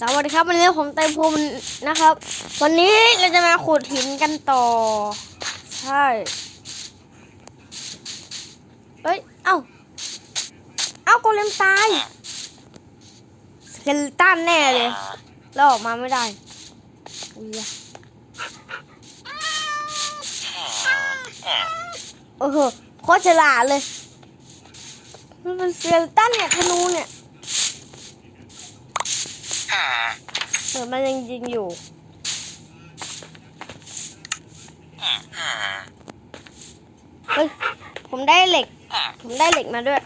สวัสดีครับวันนี้ผมเต็มภูมินะครับ วันนี้เราจะมาขุดหินกันต่อ ใช่เฮ้ย เอ้า เอ้าโกเลมตายสเกลตันแน่เลยแล้วออกมาไม่ได้อุ้ยโอ้โหโคตรฉลาดเลย มันเป็นสเกลตันเนี่ยธนูเนี่ย เห มือนมันยังยิงอยู่เฮ้ยผมได้เหล็ก ผมได้เหล็กมาด้วย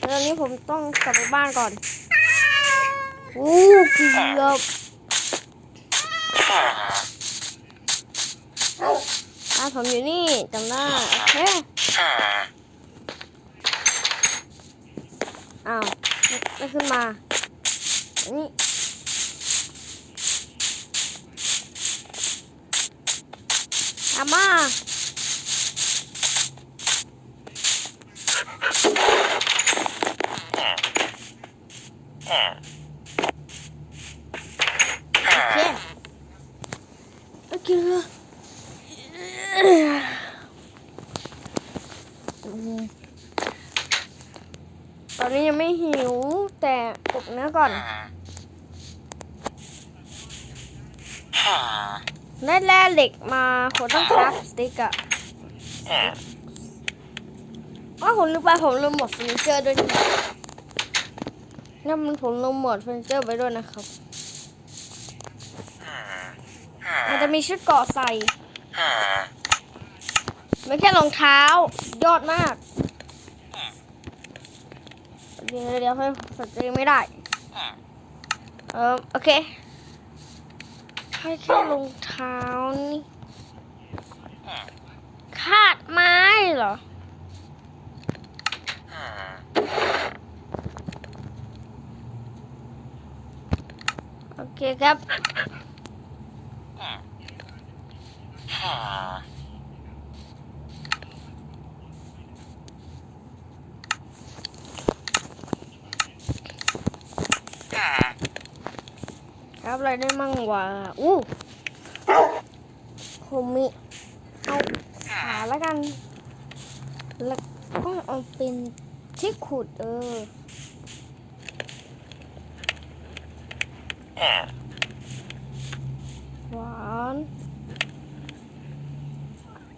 ตอนนี้ผมต้องกลับไปบ้านก่อนอู้เกือบบ้าผมอยู่นี่จำได้โอเคอ้าวไม่ขึ้นมาอัน ตามมาโอเคโอเคตอนนี้ยังไม่หิวแต่อบเนื้อก่อน ได้แร่เหล็กมาคนต้องคราฟสติ๊กอะว่าผมลืมไปผมลืมหมดเฟอร์นิเจอร์ด้วยนี่นั่นมันผมลืมหมดเฟอร์นิเจอร์ไปด้วยนะครับ มันจะมีชุดเกราะใส่ไม่แค่รองเท้ายอดมากเดี๋ยวเดี๋ยวให้สตรีไม่ได้ เออโอเค ให้แค่รองเท้านี่คาดไม้เหรอ โอเคครับ ค รับอะไรได้มั่งวะอู้ผมมีเอาขาแล้วกัน แล้วก็เอาเป็นที่ขุดเออหวาน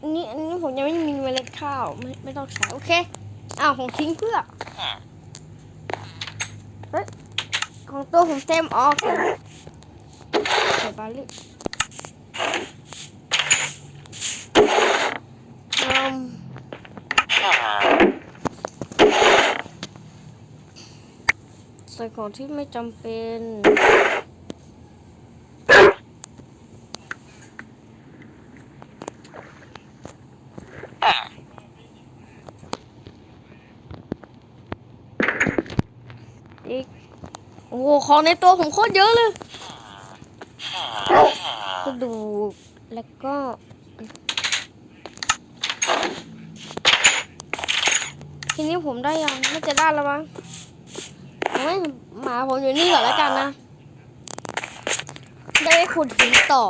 อันนี้อันนี้ผมยังไม่มีเมล็ดข้าว ไม่ไม่ต้องใช้โอเคอ้าวผมทิ้งเพื่อเฮ้ยของตัวผมเต็มออก ใส่บาลิอืมใส่ของที่ไม่จำเป็นอีกโอ้ของในตัวผมโคตรเยอะเลย กระดูกแล้วก็ทีนี้ผมได้ยังน่จะได้แล้วมั้งเอาไว้หมาผมอยู่นี่ก่อนแล้วกันนะได้ขุดหินต่อ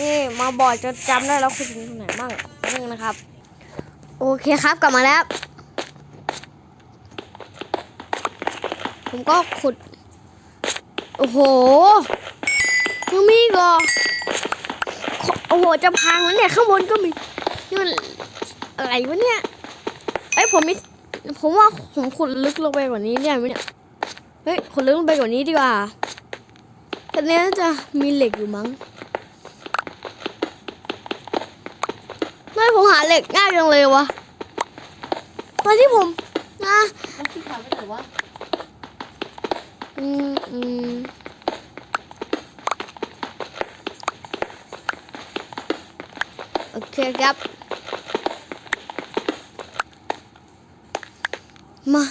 นี่มาบอดจนจำได้แล้วคุณถึงตรงไหนบ้างนึงนะครับ โอเคครับกลับมาแล้ว ผมก็ขุด โอ้โหยังมีกเหรอโอ้โห จะพังแล้วเนี่ย ข้างบนก็มีนี่มันอะไรวะเนี่ยไอ้ยผมมีผมว่าผมขุดลึกลงไปกว่านี้เนี่ยไหมเนี่ย เฮ้ย ขุดลึกลงไปกว่านี้ดีกว่าตอนนี้น่าจะมีเหล็กอยู่มั้งไม่ผมหาเหล็กง่ายจังเลยวะตอนที่ผมนะมันขี้ขาดไปไหนวะ อืมอืมโอเคครับ มา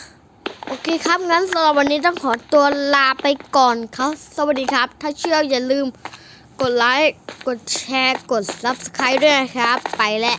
โอเคครับ งั้นสำหรับวันนี้ต้องขอตัวลาไปก่อนครับ สวัสดีครับ ถ้าเชื่ออย่าลืม กดไลค์ กดแชร์ กด Subscribe ด้วยนะครับ ไปแล้ว